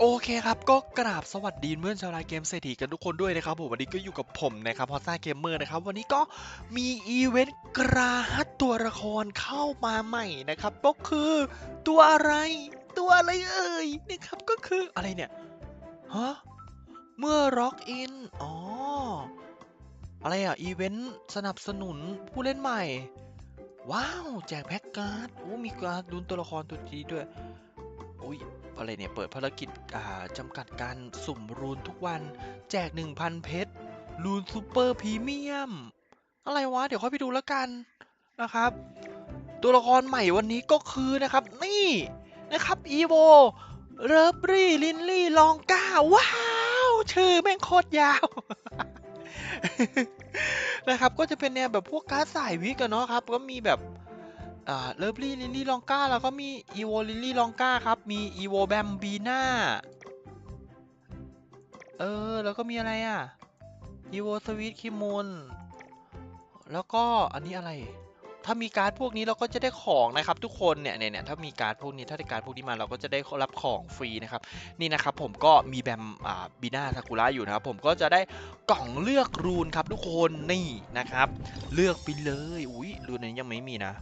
โอเคครับก็กราบสวัสดีเพื่อนชาวไลน์เกมเศรษฐีกันทุกคนด้วยนะครับผมวันนี้ก็อยู่กับผมนะครับพอซ่าเกมเมอร์นะครับวันนี้ก็มีอีเวนต์กราฮัตตัวละครเข้ามาใหม่นะครับก็คือตัวอะไร ตัวอะไรเอ่ยนะครับก็คืออะไรเนี่ยฮะเมื่อล็อกอินอ๋ออะไรอะอีเวนต์สนับสนุนผู้เล่นใหม่ ว้าว แจกแพ็กการ์ดโอ้มีการ์ดลุ้นตัวละครตัวจีด้วยอุ้ยอะไรเนี่ย เปิดภารกิจ จำกัดการสุ่มรูนทุกวัน แจก 1,000 เพชรรูนซูเปอร์พรีเมียม อะไรวะ เดี๋ยวค่อยไปดูแล้วกันนะครับ ตัวละครใหม่วันนี้ก็คือนะครับ นี่นะครับอีโวเริบรี่ลินลี่ลองก้า ว้าว ชื่อแม่งโคตรยาวนะครับก็จะเป็นแนวแบบพวกการ์ดสายวิกอะเนาะครับ ก็มีแบบ อ่าเลิฟลี่ลิลลี่ลองก้าแล้วก็มีอีโวลิลลี่ลองก้าครับ มีอีโวแบมบีน่าเออ แล้วก็มีอะไรอะอีโวสวีทคิมูนแล้วก็อันนี้อะไร ถ้ามีการ์ดพวกนี้เราก็จะได้ของนะครับ ทุกคนเนี่ยเนี่ยเนี่ยถ้ามีการ์ดพวกนี้ถ้าได้การ์ดพวกนี้มาเราก็จะได้รับของฟรีนะครับ นี่นะครับผมก็มีแบมอ่าบีน่าซากุระอยู่นะครับ ผมก็จะได้กล่องเลือกรูนครับ ทุกคนนี่นะครับ เลือกไปเลยอุ้ยรูนนี้ยังไม่มีนะ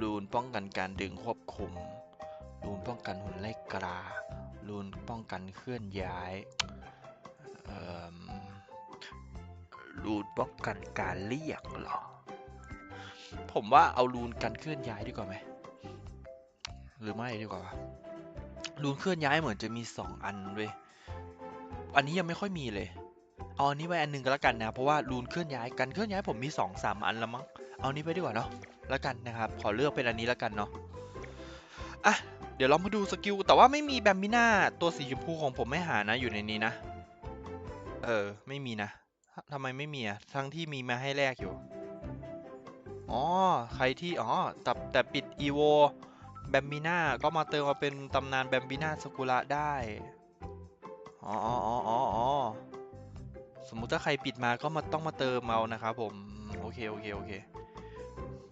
รูนป้องกันการดึงควบคุม รูนป้องกันหุ่นไล่กรา รูนป้องกันเคลื่อนย้ายรูนป้องกันการเรียกเหรอ ผมว่าเอารูนกันเคลื่อนย้ายดีกว่าไหม หรือไม่ดีกว่า รูนเคลื่อนย้ายเหมือนจะมีสองอันเว้ย อันนี้ยังไม่ค่อยมีเลย เอาอันนี้ไว้อันหนึ่งก็แล้วกันนะ เพราะว่ารูนเคลื่อนย้ายกันเคลื่อนย้ายผมมีสองสามอันแล้วมั้ง เอานี้ไปดีกว่าเนาะแล้วกันนะครับ ขอเลือกเป็นอันนี้แล้วกันเนาะอะเดี๋ยวเรามาดูสกิล แต่ว่าไม่มีแบมบิน่าตัวสีชมพูของผมไม่หานะอยู่ในนี้นะ เออ ไม่มีนะทำไมไม่มีอะ ทั้งที่มีมาให้แลกอยู่ อ๋อ ใครที่ อ๋อ แต่แต่ปิดอีโวแบมบิน่าก็มาเติมมาเป็นตำนานแบมบิน่าสกุระได้ อ๋ออ๋ออ๋ออ๋อสมมุติถ้าใครปิดมาก็มาต้องมาเติมเอานะครับผม โอเค โอเค โอเค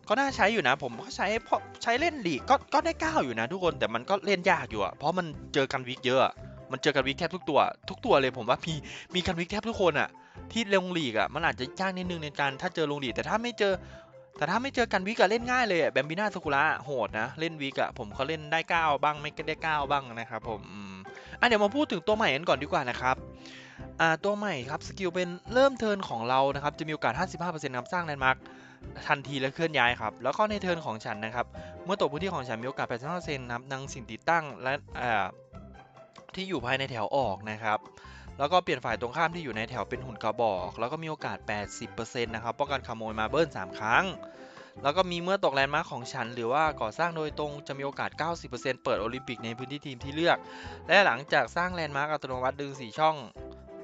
ก็น่าใช้อยู่นะ ผมก็ใช้เพราะใช้เล่นลีกก็ก็ได้ก้าวอยู่นะทุกคนแต่มันก็เล่นยากอยู่อะเพราะมันเจอกันวิกเยอะมันเจอกันวิกแทบทุกตัว ทุกตัวเลยผมว่ามีมีกันวิกแทบทุกคนอะที่ลงลีกอะมันอาจจะยากนิดนึงในการถ้าเจอลงลีกแต่ถ้าไม่เจอ แต่ถ้าไม่เจอกันวิกอะเล่นง่ายเลยอะแบมบิน่าสกุระโหดนะเล่นวิกอะผมก็เล่นได้ก้าวบ้างไม่ได้ก้าวบ้างนะครับผมอะเดี๋ยวมาพูดถึงตัวใหม่กันก่อนดีกว่านะครับอ่าตัวใหม่ครับสกิลเป็นเริ่มเทิร์นของเรานะครับจะมีโอกาส 55%ครับสร้างแลนด์มาร์ค ทันทีและเคลื่อนย้ายครับ แล้วก็ในเทิร์นของฉันนะครับ เมื่อตกพื้นที่ของฉันมีโอกาส 85%นับนำสิ่งติดตั้งและที่อยู่ภายในแถวออกนะครับแล้วก็เปลี่ยนฝ่ายตรงข้ามที่อยู่ในแถวเป็นหุ่นกระบอก แล้วก็มีโอกาส 80%นะครับ ป้องกันขโมยมาเบิล3 ครั้ง แล้วก็มีเมื่อตกแลนด์มาร์คของฉัน หรือว่าก่อสร้างโดยตรงจะมีโอกาส 90%เปิดโอลิมปิกในพื้นที่ทีมที่เลือก และหลังจากสร้างแลนด์มาร์คอัตโนมัติดึง 4 ช่อง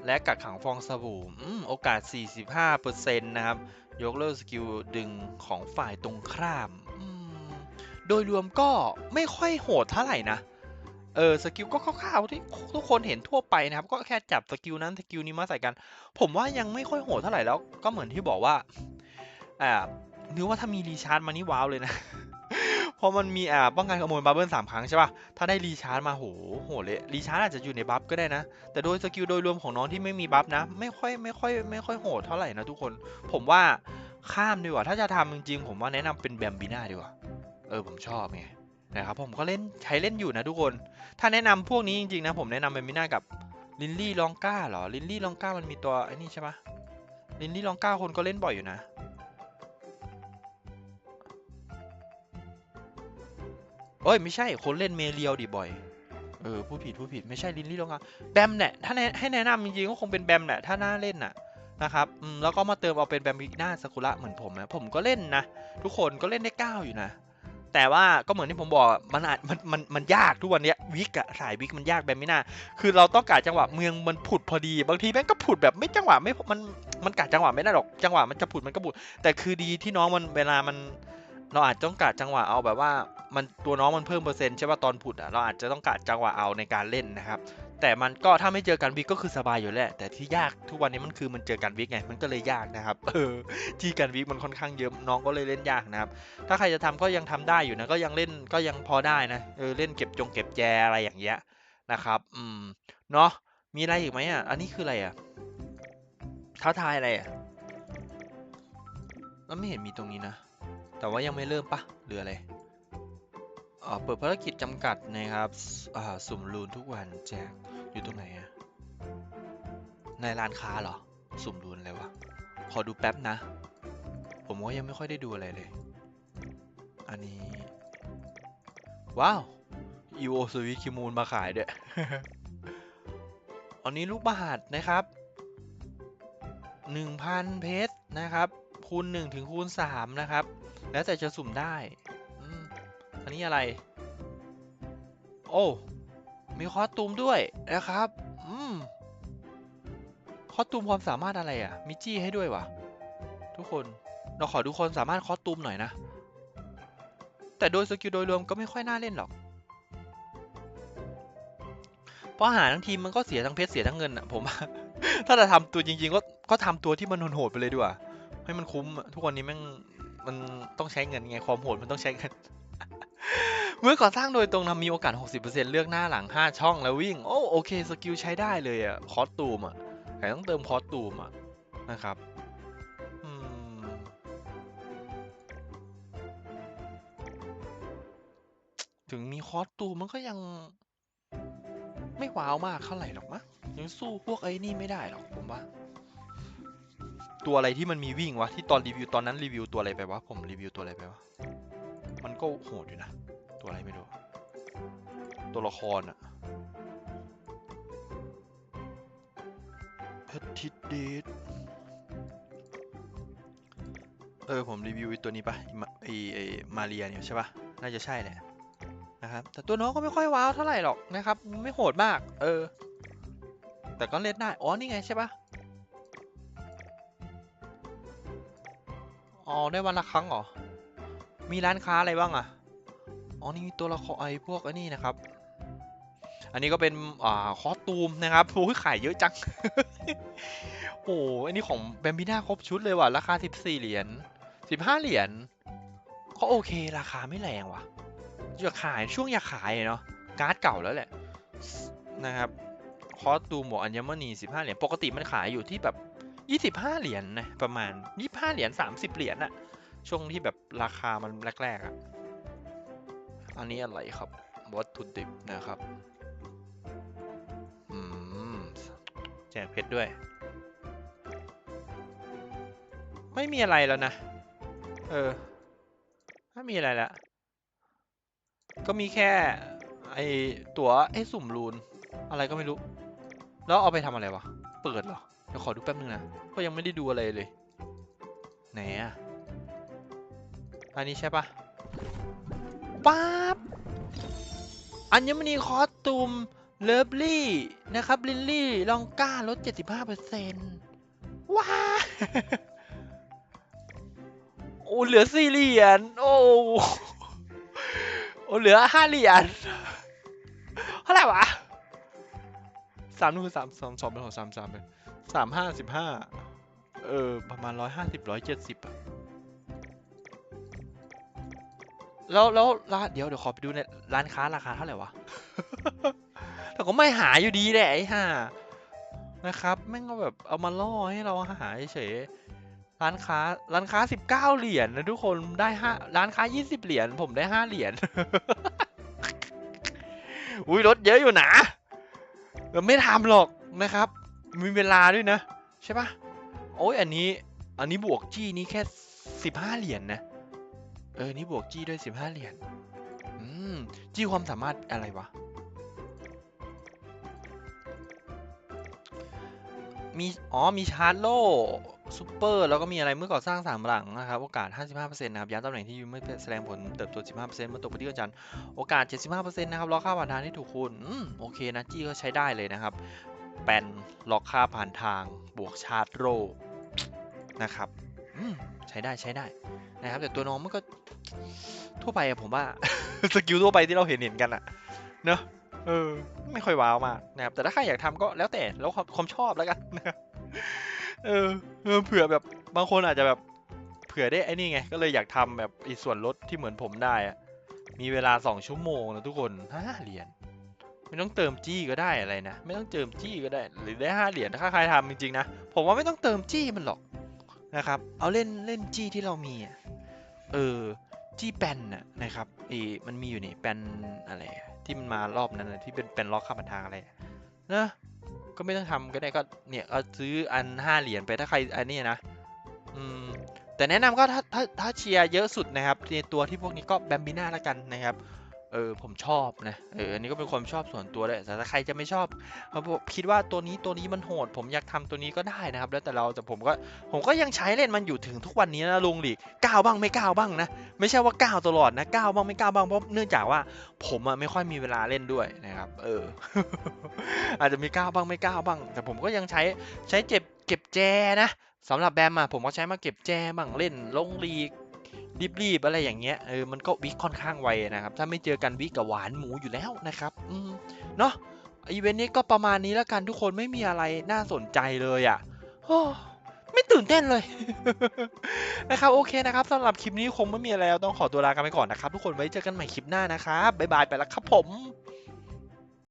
และกักขังฟองสบู่โอกาส 45%นะครับ ยกเลิกสกิลดึงของฝ่ายตรงข้ามมโดยรวมก็ไม่ค่อยโหดเท่าไหร่นะ เออสกิลก็คร่าวๆที่ทุกคนเห็นทั่วไปนะครับ ก็แค่จับสกิลนั้นสกิลนี้มาใส่กัน ผมว่ายังไม่ค่อยโหดเท่าไหร่แล้ว ก็เหมือนที่บอกว่า อ่านึกว่าถ้ามีรีชาร์จมานี่ว้าวเลยนะ พราะมันมีอ่าป้องกันขโมยบัฟเบิลสามครั้งใช่ป่ะ ถ้าได้รีชาร์จมาโหโหเลยรีชาร์จอาจจะอยู่ในบัฟก็ได้นะ แต่โดยสกิลโดยรวมของน้องที่ไม่มีบัฟนะ ไม่ค่อยไม่ค่อยไม่ค่อยโหดเท่าไหร่นะทุกคน ผมว่าข้ามดีกว่า ถ้าจะทำจริงๆ ผมว่าแนะนำเป็นแบมบีน่าดีกว่า เออผมชอบไงนะครับผมก็เล่นใช้เล่นอยู่นะทุกคน ถ้าแนะนำพวกนี้จริงๆนะผมแนะนำแบมบีน่ากับลินลี่ลองก้าเหรอลินลี่ลองก้ามันมีตัวไอ้นี่ใช่ปะลินลี่ลองก้าคนก็เล่นบ่อยอยู่นะ เอ้ยไม่ใช่คนเล่นเมเรียวดิบ่อยเออผู้ผิดผู้ผิดไม่ใช่ลินลี่ลงก้าแบมเนี่ยถ้าให้แนะนำจริงๆก็คงเป็นแบมแหละถ้าน่าเล่นน่ะนะครับอืมแล้วก็มาเติมเอาเป็นแบมบิกหน้าซากุระเหมือนผมนะผมก็เล่นนะทุกคนก็เล่นได้เก้าอยู่นะแต่ว่าก็เหมือนที่ผมบอกมันอาจมันมันมันยากทุกวันเนี้ยวิกอะสายวิกมันยากแบบไม่น่าคือเราต้องการจังหวะเมืองมันผุดพอดี บางทีแม่งก็ผุดแบบไม่จังหวะไม่มันมันกะจังหวะไม่ได้หรอกจังหวะมันจะผุดมันก็ผุดแต่คือดีที่น้องมันเวลามัน เราอาจต้องกะจังหวะเอาแบบว่า มันตัวน้องมันเพิ่มเปอร์เซ็นต์ใช่ป่ะตอนผุดอะเราอาจจะต้องกะจังหวะเอาในการเล่นนะครับ แต่มันก็ถ้าไม่เจอกันวิกก็คือสบายอยู่แหละ แต่ที่ยากทุกวันนี้มันคือมันเจอกันวิกไงมันก็เลยยากนะครับเออที่กันวิกมันค่อนข้างเยอะน้องก็เลยเล่นยากนะครับ ถ้าใครจะทำก็ยังทำได้อยู่นะก็ยังเล่นก็ยังพอได้นะเออเล่นเก็บจงเก็บแจอะไรอย่างเงี้ยนะครับ อืมเนาะมีอะไรอีกไหมอะอันนี้คืออะไรอะท้าทายอะไรอะแล้วไม่เห็นมีตรงนี้นะ แต่ว่ายังไม่เริ่มปะหรืออะไรอ่าเปิดภารกิจจำกัดนะครับสอ่าสุ่มรูนทุกวันแจกอยู่ตรงไหนอะในร้านค้าเหรอ สุ่มรูนอะไรวะขอดูแป๊บนะ ผมก็ยังไม่ค่อยได้ดูอะไรเลย อันนี้ ว้าว EO Sweet คิมูลมาขายด้วยอันนี้ลูกบาทนะครับ 1,000 เพชรนะครับ คูณ1ถึงคูณ3นะครับ แล้วแต่จะสุ่มได้อันนี้อะไร โอ้ มีคอสตูมด้วยนะครับ อืม คอสตูมความสามารถอะไรอะ มีจี้ให้ด้วยวะทุกคน เราขอดูคนสามารถคอสตูมหน่อยนะ แต่โดยสกิลโดยรวมก็ไม่ค่อยน่าเล่นหรอก เพราะหาทั้งทีมมันก็เสียทั้งเพชรเสียทั้งเงินอะผมถ้าจะทำตัวจริง ๆ ก็ก็ทำตัวที่มันโหดๆไปเลยดีกว่า ให้มันคุ้มทุกวันนี้แม่งมันต้องใช้เงินไงความโหดมันต้องใช้เงิน เมื่อก่อสร้างโดยตรงนะมีโอกาส 60%เลือกหน้าหลัง 5 ช่องแล้ววิ่ง โอ้โอเคสกิลใช้ได้เลยอะคอสตูมอะแต่ต้องเติมคอสตูมอะนะครับถึงมีคอสตูมมันก็ยัง ไม่ว้าวมากเท่าไหร่หรอกมะยังสู้พวกไอ้นี่ไม่ได้หรอกผม ตัวอะไรที่มันมีวิ่งวะที่ตอนรีวิวตอนนั้นรีวิวตัวอะไรไปวะผมรีวิวตัวอะไรไปวะมันก็โหดอยู่นะ ตัวอะไรไม่รู้ตัวละครอะเพชรทิดเดดเออผมรีวิวตัวนี้ปะไอไอมาเรียเนี่ยใช่ปะน่าจะใช่แหละนะครับแต่ตัวน้องก็ไม่ค่อยว้าวเท่าไหร่หรอกนะครับ ไม่โหดมาก เออ แต่ก็เล่นได้อ๋อนี่ไงใช่ปะ อ๋อได้วันละครั้งเหรอ มีร้านค้าอะไรบ้างอะ อ๋อนี่มีตัวละครไอ้พวกไอ้นี่นะครับ อันนี้ก็เป็นอ่าคอสตูมนะครับโอ้ยขายเยอะจัง โอ้อันนี้ของแบมบิน่าครบชุดเลยว่ะ ราคา 14 เหรียญ 15 เหรียญ ก็โอเค ราคาไม่แรงว่ะ อยากขายช่วงอยากขายเนาะ การ์ดเก่าแล้วแหละนะครับคอสตูมบอกอัญมณี 15 เหรียญ ปกติมันขายอยู่ที่แบบ 25 เหรียญนะประมาณ 25 เหรียญ 30 เหรียญอะช่วงที่แบบราคามันแรกๆอะอันนี้อะไรครับวัตถุดิบนะครับอืมแจกเพชรด้วย ไม่มีอะไรแล้วนะ เออ ไม่มีอะไรแล้วก็มีแค่ไอตัวไอสุ่มรูน อะไรก็ไม่รู้ แล้วเอาไปทำอะไรวะ เปิดเหรอ เดี๋ยวขอดูแป๊บนึงนะ ก็ยังไม่ได้ดูอะไรเลย ไหนอะอันนี้ใช่ปะป๊าบอัญมณีคอสตูมเลิฟลี่นะครับ ลินลี่ ลองก้าลด 75%ว้า โอ้เหลือสี่เหรียญ โอ้โอ้เหลือห้าเหรียญ เท่าไหร่วะสามนู่นสามสองสองเป็นของสามสามเป็น สามห้าสิบห้าเออ ประมาณร้อยห้าสิบร้อยเจ็ดสิบอะแล้วแล้วร้านเดี๋ยวเดี๋ยวขอไปดูในร้านค้าราคาเท่าไหร่วะ แต่ก็ไม่หาอยู่ดีแหละไอ้ห่านะครับแม่งก็แบบเอามาล่อให้เราหาเฉยร้านค้าร้านค้าสิบเก้าเหรียญนะทุกคนได้ห้าร้านค้ายี่สิบเหรียญผมได้ห้าเหรียญอุ้ยลดเยอะอยู่นะแต่ไม่ทำหรอกนะครับ มีเวลาด้วยนะ ใช่ปะโอ้ยอันนี้ อันนี้บวกจี้นี้แค่สิบห้าเหรียญนะ เออ นี่บวกจี้ด้วยสิบห้าเหรียญ อืม จี้ความสามารถอะไรวะ มี อ๋อ มีชาร์จโล่ซูเปอร์ แล้วก็มีอะไรเมื่อก่อสร้างสามหลังนะครับ โอกาส 55%นะครับย้ำตำแหน่งที่ไม่แสดงผลเติบโต 15%เมื่อตกไปที่วันจันทร์โอกาส 75%นะครับล็อกค่าผ่านทางที่ถูกคูณอืม โอเคนะ จี้ก็ใช้ได้เลยนะครับ แปนล็อกค่าผ่านทางบวกชาร์จโล่นะครับใช้ได้ใช้ได้นะครับ แต่ตัวน้องมันก็ทั่วไปอะผมว่าสกิลทั่วไปที่เราเห็นเห็นกันอะเนอะเออ ไม่ค่อยว้าวมากนะครับ แต่ถ้าใครอยากทำก็แล้วแต่แล้วความชอบแล้วกันนะครับเออเผื่อแบบบางคนอาจจะแบบเผื่อได้ไอ้นี่ไง ก็เลยอยากทำแบบอีส่วนลดที่เหมือนผมได้อะมีเวลาสองชั่วโมงนะทุกคนห้าเหรียญ ไม่ต้องเติมจี้ก็ได้อะไรนะ ไม่ต้องเติมจี้ก็ได้ หรือได้ห้าเหรียญถ้าใครทำจริงๆนะ ผมว่าไม่ต้องเติมจี้มันหรอกนะครับ เอาเล่นเล่นจี้ที่เรามีเออจี้แปนน่ะนะครับอ้มันมีอยู่นี่แปนอะไรที่มันมารอบนั้นนะที่เป็นแปนล็อกข้ามทางอะไรนะก็ไม่ต้องทำก็ได้ก็เนี่ยก็ซื้ออันห้าเหรียญไปถ้าใครอันนี้นะอืมแต่แนะนำก็ถ้าถ้าถ้าเชียร์เยอะสุดนะครับในตัวที่พวกนี้ก็แบมบิน่าละกันนะครับ เออผมชอบนะเอออันนี้ก็เป็นความชอบส่วนตัวเลยแต่ถ้าใครจะไม่ชอบผมคิดว่าตัวนี้ตัวนี้มันโหด ผมอยากทำตัวนี้ก็ได้นะครับ แล้วแต่เราแต่ผมก็ผมก็ยังใช้เล่นมันอยู่ถึงทุกวันนี้นะลุงหลีกก้าวบ้างไม่ก้าวบ้างนะไม่ใช่ว่าก้าวตลอดนะก้าวบ้างไม่ก้าวบ้างเพราะเนื่องจากว่าผมอะไม่ค่อยมีเวลาเล่นด้วยนะครับ เออ อาจจะมีก้าวบ้างไม่ก้าวบ้าง แต่ผมก็ยังใช้ใช้เจ็บเก็บแจนะสำหรับแบมอะผมก็ใช้มาเก็บแจบ้างเล่นลงลีก รีบๆอะไรอย่างเงี้ยเออมันก็วิกค่อนข้างไวนะครับ ถ้าไม่เจอกันวิกกับหวานหมูอยู่แล้วนะครับอืมเนาะอีเวนต์นี้ก็ประมาณนี้แล้วกันทุกคนไม่มีอะไรน่าสนใจเลยอะ่ะโอ้ไม่ตื่นเต้นเลยนะครับโอเคนะครับสำหรับคลิปนี้คงไม่มีอะไรแล้วต้องขอตัวลากันไปก่อนนะครับ ทุกคนไว้เจอกันใหม่คลิปหน้านะครับบ๊ายบายไปแล้วครับผม